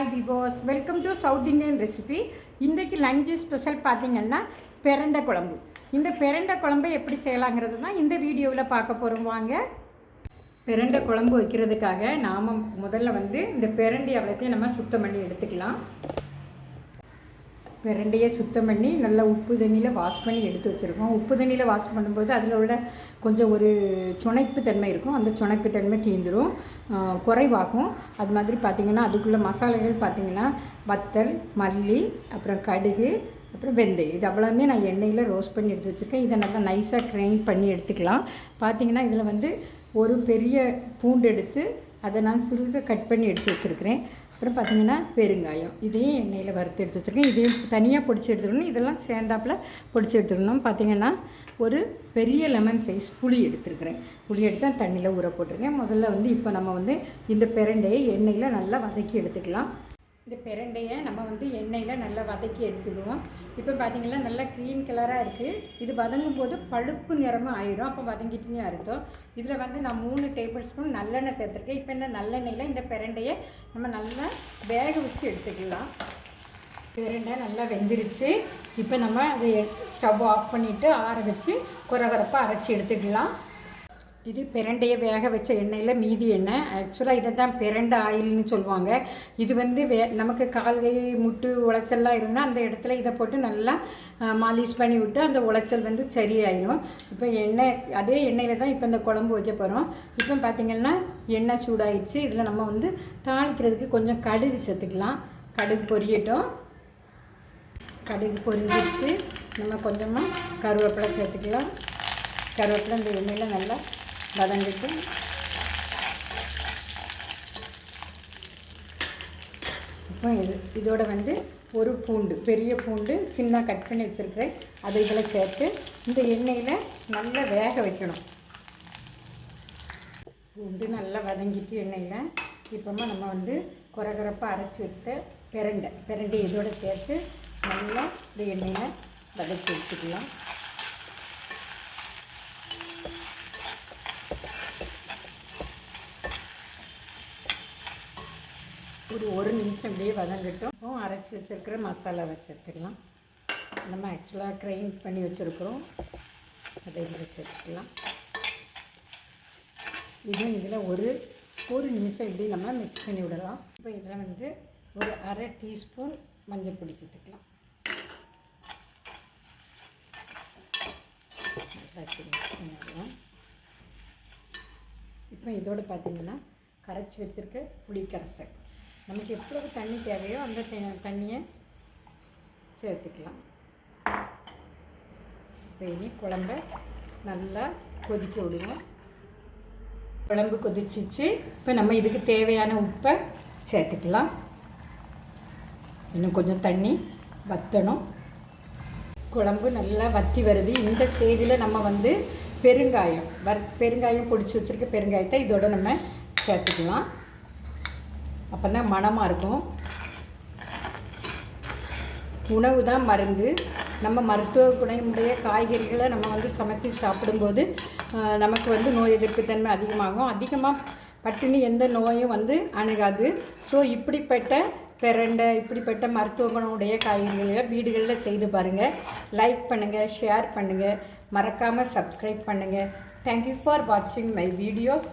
Hi peoples welcome to south Indian recipe இன்றைக்கு lunch special பார்த்தீங்கன்னா பெரண்டை குழம்பு. இந்த பெரண்டை குழம்பை எப்படி செய்யலாங்கிறது தான் இந்த வீடியோவில் பார்க்க போகிறோம் வாங்க. பிரண்டை குழம்பு வைக்கிறதுக்காக நாம் முதல்ல வந்து இந்த பிரண்டி அவ்வளோத்தையும் நம்ம சுத்தம் பண்ணி எடுத்துக்கலாம். ரெண்டையே சுத்தம் பண்ணி நல்லா உப்பு தண்ணியில் வாஷ் பண்ணி எடுத்து வச்சுருக்கோம். உப்பு தண்ணியில் வாஷ் பண்ணும்போது அதில் உள்ள கொஞ்சம் ஒரு சுனைப்பு தன்மை இருக்கும். அந்த சுனைப்பு தன்மை தீந்துடும் குறைவாகும். அது மாதிரி பார்த்திங்கன்னா அதுக்குள்ளே மசாலைகள் பார்த்திங்கன்னா வத்தல் மல்லி அப்புறம் கடுகு அப்புறம் வெந்தயம். இது அவ்வளோமே நான் எண்ணெயில் ரோஸ்ட் பண்ணி எடுத்து வச்சுருக்கேன். இதை நல்லா நைஸாக கிரைண்ட் பண்ணி எடுத்துக்கலாம். பார்த்திங்கன்னா இதில் வந்து ஒரு பெரிய பூண்டு எடுத்து அதை நான் சிறுக கட் பண்ணி எடுத்து வச்சுருக்கிறேன். அப்புறம் பார்த்தீங்கன்னா பெருங்காயம். இதையும் எண்ணெயில் வறுத்து எடுத்து வச்சுருக்கேன். இதையும் தனியாக பொடிச்சு எடுத்துக்கணும் இதெல்லாம் சேர்ந்தாப்பில் பொடிச்சு எடுத்துக்கணும் பார்த்தீங்கன்னா ஒரு பெரிய லெமன் சைஸ் புளி எடுத்துருக்குறேன். புளி எடுத்து தண்ணியில் ஊற போட்டிருக்கேன். முதல்ல வந்து இப்போ நம்ம வந்து இந்த பிரண்டையை எண்ணெயில் நல்லா வதக்கி எடுத்துக்கலாம். இந்த பிரண்டையை நம்ம வந்து எண்ணெயில் நல்லா வதக்கி எடுத்துக்குவோம் இப்போ பார்த்தீங்கன்னா நல்லா க்ரீன் கலராக இருக்குது இது வதங்கும் போது பழுப்பு நிறமும் ஆயிரும். அப்போ வதங்கிட்டுன்னு அர்த்தம். இதில் வந்து நான் மூணு டேபிள் ஸ்பூன் நல்லெண்ணெய் சேர்த்துருக்கேன். இப்போ இந்த நல்லெண்ணெயில் இந்த பிரண்டையை நம்ம நல்லா வேக வச்சு எடுத்துக்கலாம். பிரண்டை நல்லா வெந்துருச்சு. இப்போ நம்ம அதை ஸ்டவ் ஆஃப் பண்ணிவிட்டு ஆற வச்சு குறகுறப்பாக அரைச்சி எடுத்துக்கலாம். இது பிரண்டையை வேக வச்ச எண்ணெயில் மீதி எண்ணெய். ஆக்சுவலாக இதை தான் பிரண்டை ஆயில்னு சொல்லுவாங்க. இது வந்து வே நமக்கு கால் கை முட்டு உளைச்சல்லாம் இருந்தால் அந்த இடத்துல இதை போட்டு நல்லா மாலிஷ் பண்ணி விட்டு அந்த உளைச்சல் வந்து சரியாயிடும் இப்போ எண்ணெய் அதே எண்ணெயில் தான் இப்போ இந்த குழம்பு வைக்க போகிறோம் இப்போ பார்த்திங்கன்னா எண்ணெய் சூடாயிடுச்சு. இதில் நம்ம வந்து தாளிக்கிறதுக்கு கொஞ்சம் கடுகு சேர்த்துக்கலாம். கடுகு பொரியட்டும். கடுகு பொரிஞ்சிடுச்சு நம்ம கொஞ்சமாக கருவேப்பிலை சேர்த்துக்கலாம். கருவேப்பிலை இந்த எண்ணெயில் நல்லா வதங்கிட்டு. இப்போ இது இதோட வந்து ஒரு பூண்டு பெரிய பூண்டு சின்ன கட் பண்ணி வச்சுருக்கிறேன். அதை இதில் சேர்த்து இந்த எண்ணெயில் நல்லா வேக வைக்கணும். பூண்டு நல்லா வதங்கிட்டு எண்ணெயில். இப்போமா நம்ம வந்து குறகுறப்பாக அரைச்சி வைத்த பிரண்டை பிரண்டை இதோட சேர்த்து நல்லா இந்த எண்ணெயில் வதக்கி வச்சுக்கலாம் ஒரு ஒரு நிமிஷம் அப்படியே வதங்கட்டும். இப்போ அரைச்சி வச்சுருக்கிற மசாலாவை சேர்த்துக்கலாம் நம்ம ஆக்சுவலாக கிரைண்ட் பண்ணி வச்சுருக்குறோம். அதை இதில் சேர்த்துக்கலாம். இதுவும் இதில் ஒரு ஒரு நிமிஷம் இப்படி நம்ம மிக்ஸ் பண்ணி விடலாம். இப்போ இதில் வந்து ஒரு அரை டீஸ்பூன் மஞ்சள் பொடி சேர்த்துக்கலாம். இப்போ இதோடு பார்த்தீங்கன்னா கரைச்சி வச்சுருக்க புளி கரைசல் நமக்கு எவ்வளவு தண்ணி தேவையோ அந்த தண்ணியை சேர்த்துக்கலாம். இனி குழம்ப நல்லா கொதிக்க விடுவோம். குழம்பு கொதிச்சிச்சு. இப்போ நம்ம இதுக்கு தேவையான உப்பை சேர்த்துக்கலாம். இன்னும் கொஞ்சம் தண்ணி வற்றணும் குழம்பு நல்லா வற்றி வருது. இந்த ஸ்டேஜில் நம்ம வந்து பெருங்காயம் வர் பெருங்காயம் பொடிச்சு வச்சுருக்க பெருங்காயத்தை இதோட நம்ம சேர்த்துக்கலாம். அப்போ தான் மணமாக இருக்கும். உணவு தான் மருந்து. நம்ம மருத்துவ குணமுடைய காய்கறிகளை நம்ம வந்து சமைச்சு சாப்பிடும்போது நமக்கு வந்து நோய் எதிர்ப்பு தன்மை அதிகமாகும். அதிகமாக பட்டினி எந்த நோயும் வந்து அணுகாது. ஸோ இப்படிப்பட்ட பிரண்டை இப்படிப்பட்ட மருத்துவ குணமுடைய காய்கறிகளை வீடுகளில் செய்து பாருங்கள் லைக் பண்ணுங்கள் ஷேர் பண்ணுங்கள் மறக்காமல் சப்ஸ்கிரைப் பண்ணுங்கள் தேங்க்யூ ஃபார் வாட்சிங் மை வீடியோஸ்